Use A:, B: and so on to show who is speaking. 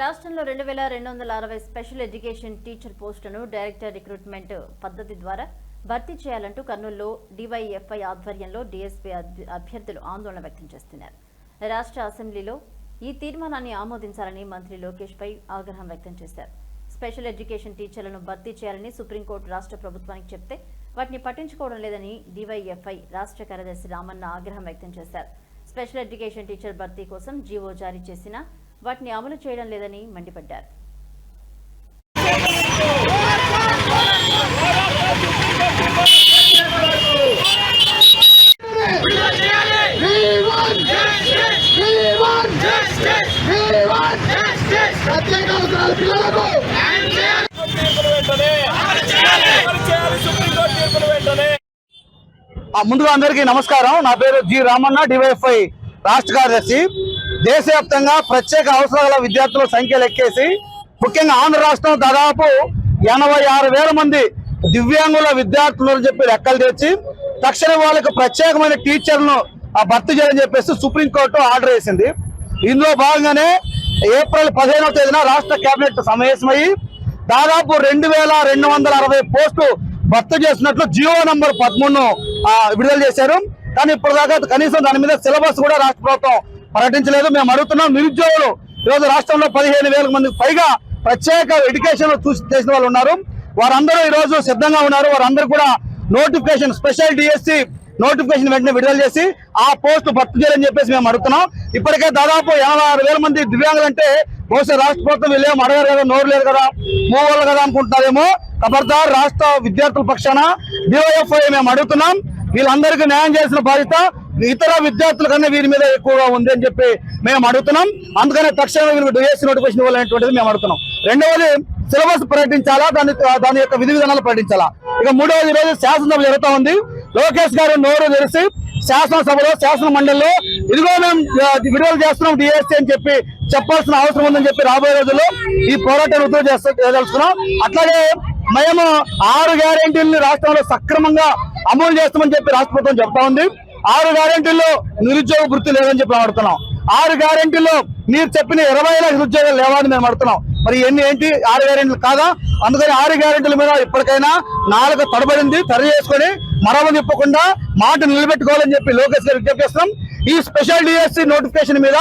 A: రాష్ట్రంలో రెండు వేల రెండు వందల అరవై స్పెషల్ ఎడ్యుకేషన్ టీచర్ పోస్టును డైరెక్టర్ రిక్రూట్మెంట్ పద్ధతి ద్వారా భర్తీ చేయాలంటూ కర్నూలులో డివైఎఫ్ఐ ఆధ్వర్యంలో డిఎస్పీ అభ్యర్థులు ఆందోళన వ్యక్తం చేస్తున్నారు. రాష్ట్ర అసెంబ్లీలో ఈ తీర్మానాన్ని ఆమోదించాలని మంత్రి లోకేష్ పై ఆగ్రహం వ్యక్తం చేశారు. స్పెషల్ ఎడ్యుకేషన్ టీచర్లను భర్తీ చేయాలని సుప్రీంకోర్టు రాష్ట్ర ప్రభుత్వానికి చెప్తే వాటిని పట్టించుకోవడం లేదని డివైఎఫ్ఐ రాష్ట్ర కార్యదర్శి రామన్న ఆగ్రహం వ్యక్తం చేశారు. స్పెషల్ ఎడ్యుకేషన్ టీచర్ భర్తీ కోసం జీవో జారీ చేసినా వాటిని అమలు చేయడం లేదని మండిపడ్డారు.
B: ముందుగా అందరికీ నమస్కారం. నా పేరు జి రామన్న డివైఎఫ్ఐ రాష్ట్ర కార్యదర్శి. దేశవ్యాప్తంగా ప్రత్యేక అవసరాల విద్యార్థుల సంఖ్య లెక్కేసి ముఖ్యంగా ఆంధ్ర రాష్ట్రం దాదాపు ఎనభై ఆరు వేల మంది దివ్యాంగుల విద్యార్థులు అని చెప్పి లెక్కలు తెచ్చి తక్షణ వాళ్ళకు ప్రత్యేకమైన టీచర్లను ఆ భర్తీ చేయాలని చెప్పేసి సుప్రీంకోర్టు ఆర్డర్ వేసింది. ఇందులో భాగంగానే ఏప్రిల్ పదిహేనవ తేదీన రాష్ట్ర కేబినెట్ సమావేశమయ్యి దాదాపు రెండు వేల రెండు వందల అరవై పోస్టు భర్తీ చేసినట్లు జియో నంబర్ పదమూడును విడుదల చేశారు. కానీ ఇప్పటిదాకా కనీసం దాని మీద సిలబస్ కూడా రాష్ట్ర ప్రభుత్వం ప్రకటించలేదు. మేము అడుగుతున్నాం నిరుద్యోగులు. ఈరోజు రాష్ట్రంలో పదిహేను వేల మందికి పైగా ప్రత్యేక ఎడ్యుకేషన్ చూసి చేసిన వాళ్ళు ఉన్నారు. వారందరూ ఈ రోజు సిద్ధంగా ఉన్నారు. వారందరూ కూడా నోటిఫికేషన్ స్పెషల్ డిఎస్సి నోటిఫికేషన్ వెంటనే విడుదల చేసి ఆ పోస్ట్ భర్తీ చేయాలని చెప్పేసి మేము అడుగుతున్నాం. ఇప్పటికే దాదాపు ఎనభై వేల మంది దివ్యాంగులు అంటే బహుశా రాష్ట్ర ప్రభుత్వం వీళ్ళేం అడగారు కదా నోరు లేదు కదా మూవోళ్ళు కదా అనుకుంటున్నారేమో. ఖబర్దార్ రాష్ట్ర విద్యార్థుల పక్షాన డివైఎఫ్ఐ మేము అడుగుతున్నాం. వీళ్ళందరికీ న్యాయం చేసిన బాధ్యత ఇతర విద్యార్థుల కన్నా వీరి మీద ఎక్కువగా ఉంది అని చెప్పి మేము అడుగుతున్నాం. అందుకనే తక్షణమే వీళ్ళకి డిఎస్సీ నోటిఫికేషన్ ఇవ్వాలనేటువంటిది మేము అడుగుతున్నాం. రెండవది సిలబస్ ప్రకటించాలా? దాని దాని యొక్క విధి విధానాలు ప్రకటించాలా? ఇక మూడవది ఈ రోజు శాసనసభ జరుగుతూ ఉంది. లోకేష్ గారు నోరు తెలిసి శాసనసభలో శాసన మండలిలో ఇదిగో మేము విడుదల చేస్తున్నాం డిఎస్సీ అని చెప్పి చెప్పాల్సిన అవసరం ఉందని చెప్పి రాబోయే రోజుల్లో ఈ పోరాటాన్ని ఉద్యోగం చేస్తూ అట్లాగే మేము ఆరు గ్యారెంటీలను రాష్ట్రంలో సక్రమంగా అమలు చేస్తామని చెప్పి రాష్ట్ర ప్రభుత్వం చెప్తా ఉంది. ఆరు గ్యారెంటీల్లో నిరుద్యోగ వృత్తి లేదని చెప్పి మేము ఆరు గ్యారెంటీల్లో మీరు చెప్పిన ఇరవై లక్షల ఉద్యోగాలు లేవని మేము అడుగుతున్నాం. మరి ఎన్ని ఏంటి? ఆరు గ్యారెంటీలు కాదా? అందుకని ఆరు గ్యారెంటీల మీద ఇప్పటికైనా నాలుగు తడబడింది. సరి చేసుకొని మరవ తిప్పకుండా మాట నిలబెట్టుకోవాలని చెప్పి లోకేష్ గారు విజ్ఞప్తి చేస్తున్నాం. ఈ స్పెషల్ డిఎస్సి నోటిఫికేషన్ మీద